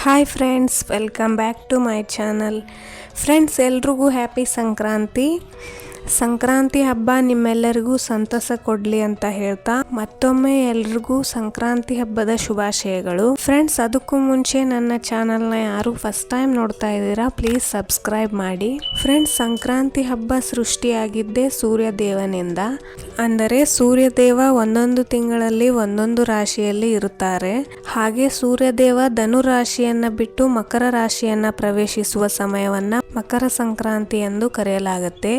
hi friends welcome back to my channel friends ಎಲ್ರಿಗೂ happy Sankranti Sankranti ಹಬ್ಬ ನಿಮ್ಮೆಲ್ಲರಿಗೂ ಸಂತಸ ಕೊಡ್ಲಿ ಅಂತ ಹೇಳ್ತಾ ಮತ್ತೊಮ್ಮೆ ಎಲ್ರಿಗೂ ಸಂಕ್ರಾಂತಿ ಹಬ್ಬದ ಶುಭಾಶಯಗಳು. ಫ್ರೆಂಡ್ಸ್ ಅದಕ್ಕೂ ಮುಂಚೆ ನನ್ನ ಚಾನಲ್ನ ಯಾರು ಫಸ್ಟ್ ಟೈಮ್ ನೋಡ್ತಾ ಇದ್ದೀರಾ ಪ್ಲೀಸ್ ಸಬ್ಸ್ಕ್ರೈಬ್ ಮಾಡಿ. ಫ್ರೆಂಡ್ಸ್ ಸಂಕ್ರಾಂತಿ ಹಬ್ಬ ಸೃಷ್ಟಿಯಾಗಿದ್ದೇ ಸೂರ್ಯ ದೇವನಿಂದ ಅಂದರೆ ಸೂರ್ಯದೇವ ಒಂದೊಂದು ತಿಂಗಳಲ್ಲಿ ಒಂದೊಂದು ರಾಶಿಯಲ್ಲಿ ಇರುತ್ತಾರೆ. ಹಾಗೆ ಸೂರ್ಯದೇವ ಧನು ರಾಶಿಯನ್ನ ಬಿಟ್ಟು ಮಕರ ರಾಶಿಯನ್ನ ಪ್ರವೇಶಿಸುವ ಸಮಯವನ್ನ ಮಕರ ಸಂಕ್ರಾಂತಿ ಎಂದು ಕರೆಯಲಾಗುತ್ತೆ.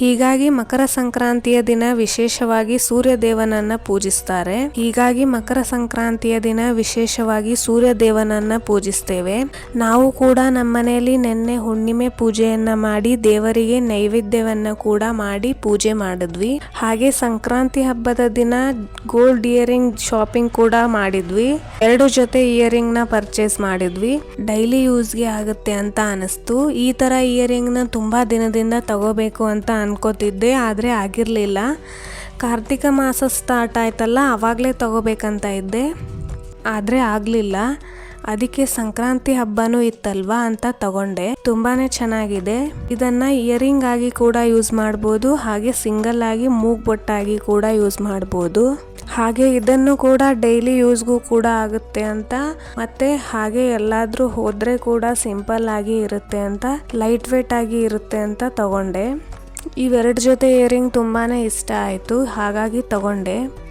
ಹೀಗಾಗಿ ಮಕರ ಸಂಕ್ರಾಂತಿಯ ದಿನ ವಿಶೇಷವಾಗಿ ಸೂರ್ಯ ದೇವನನ್ನ ಪೂಜಿಸ್ತಾರೆ. ಹೀಗಾಗಿ ಮಕರ ಸಂಕ್ರಾಂತಿಯ ದಿನ ವಿಶೇಷವಾಗಿ ಸೂರ್ಯ ದೇವನನ್ನ ಪೂಜಿಸ್ತೇವೆ. ನಾವು ಕೂಡ ನಮ್ಮನೆಯಲ್ಲಿ ನಿನ್ನೆ ಹುಣ್ಣಿಮೆ ಪೂಜೆಯನ್ನ ಮಾಡಿ ದೇವರಿಗೆ ನೈವೇದ್ಯವನ್ನ ಕೂಡ ಮಾಡಿ ಪೂಜೆ ಮಾಡಿದ್ವಿ. ಹಾಗೆ ಸಂಕ್ರಾಂತಿ ಹಬ್ಬದ ದಿನ ಗೋಲ್ಡ್ ಇಯರಿಂಗ್ ಶಾಪಿಂಗ್ ಕೂಡ ಮಾಡಿದ್ವಿ. ಎರಡು ಜೊತೆ ಇಯರಿಂಗ್ನ ಪರ್ಚೇಸ್ ಮಾಡಿದ್ವಿ. ಡೈಲಿ ಯೂಸ್ಗೆ ಆಗುತ್ತೆ ಅಂತ ಅನಿಸ್ತು. ಈ ತರ ಇಯರಿಂಗ್ನ ತುಂಬಾ ದಿನದಿಂದ ತಗೋಬೇಕು ಅಂತ ಅನ್ಕೋತಿದ್ದೆ, ಆದರೆ ಆಗಿರಲಿಲ್ಲ. ಕಾರ್ತಿಕ ಮಾಸ ಸ್ಟಾರ್ಟ್ ಆಯ್ತಲ್ಲ ಆವಾಗಲೇ ತೊಗೋಬೇಕಂತ ಇದ್ದೆ. ಆದರೆ ಆಗಲಿಲ್ಲ. ಅದಕ್ಕೆ ಸಂಕ್ರಾಂತಿ ಹಬ್ಬನೂ ಇತ್ತಲ್ವಾ ಅಂತ ತಗೊಂಡೆ. ತುಂಬಾನೇ ಚೆನ್ನಾಗಿದೆ. ಇದನ್ನ ಇಯರಿಂಗ್ ಆಗಿ ಕೂಡ ಯೂಸ್ ಮಾಡ್ಬೋದು, ಹಾಗೆ ಸಿಂಗಲ್ ಆಗಿ ಮೂಗ್ ಬೊಟ್ಟಾಗಿ ಕೂಡ ಯೂಸ್ ಮಾಡ್ಬೋದು. ಹಾಗೆ ಇದನ್ನು ಕೂಡ ಡೈಲಿ ಯೂಸ್ಗೂ ಕೂಡ ಆಗುತ್ತೆ ಅಂತ, ಮತ್ತೆ ಹಾಗೆ ಎಲ್ಲಾದ್ರೂ ಹೋದರೆ ಕೂಡ ಸಿಂಪಲ್ ಆಗಿ ಇರುತ್ತೆ ಅಂತ ಲೈಟ್ ವೇಟ್ ಆಗಿ ಇರುತ್ತೆ ಅಂತ ತಗೊಂಡೆ. ಇವೆರಡು ಜೊತೆ ಇಯರಿಂಗ್ ತುಂಬಾ ಇಷ್ಟ ಆಯಿತು. ಹಾಗಾಗಿ ತಗೊಂಡೆ.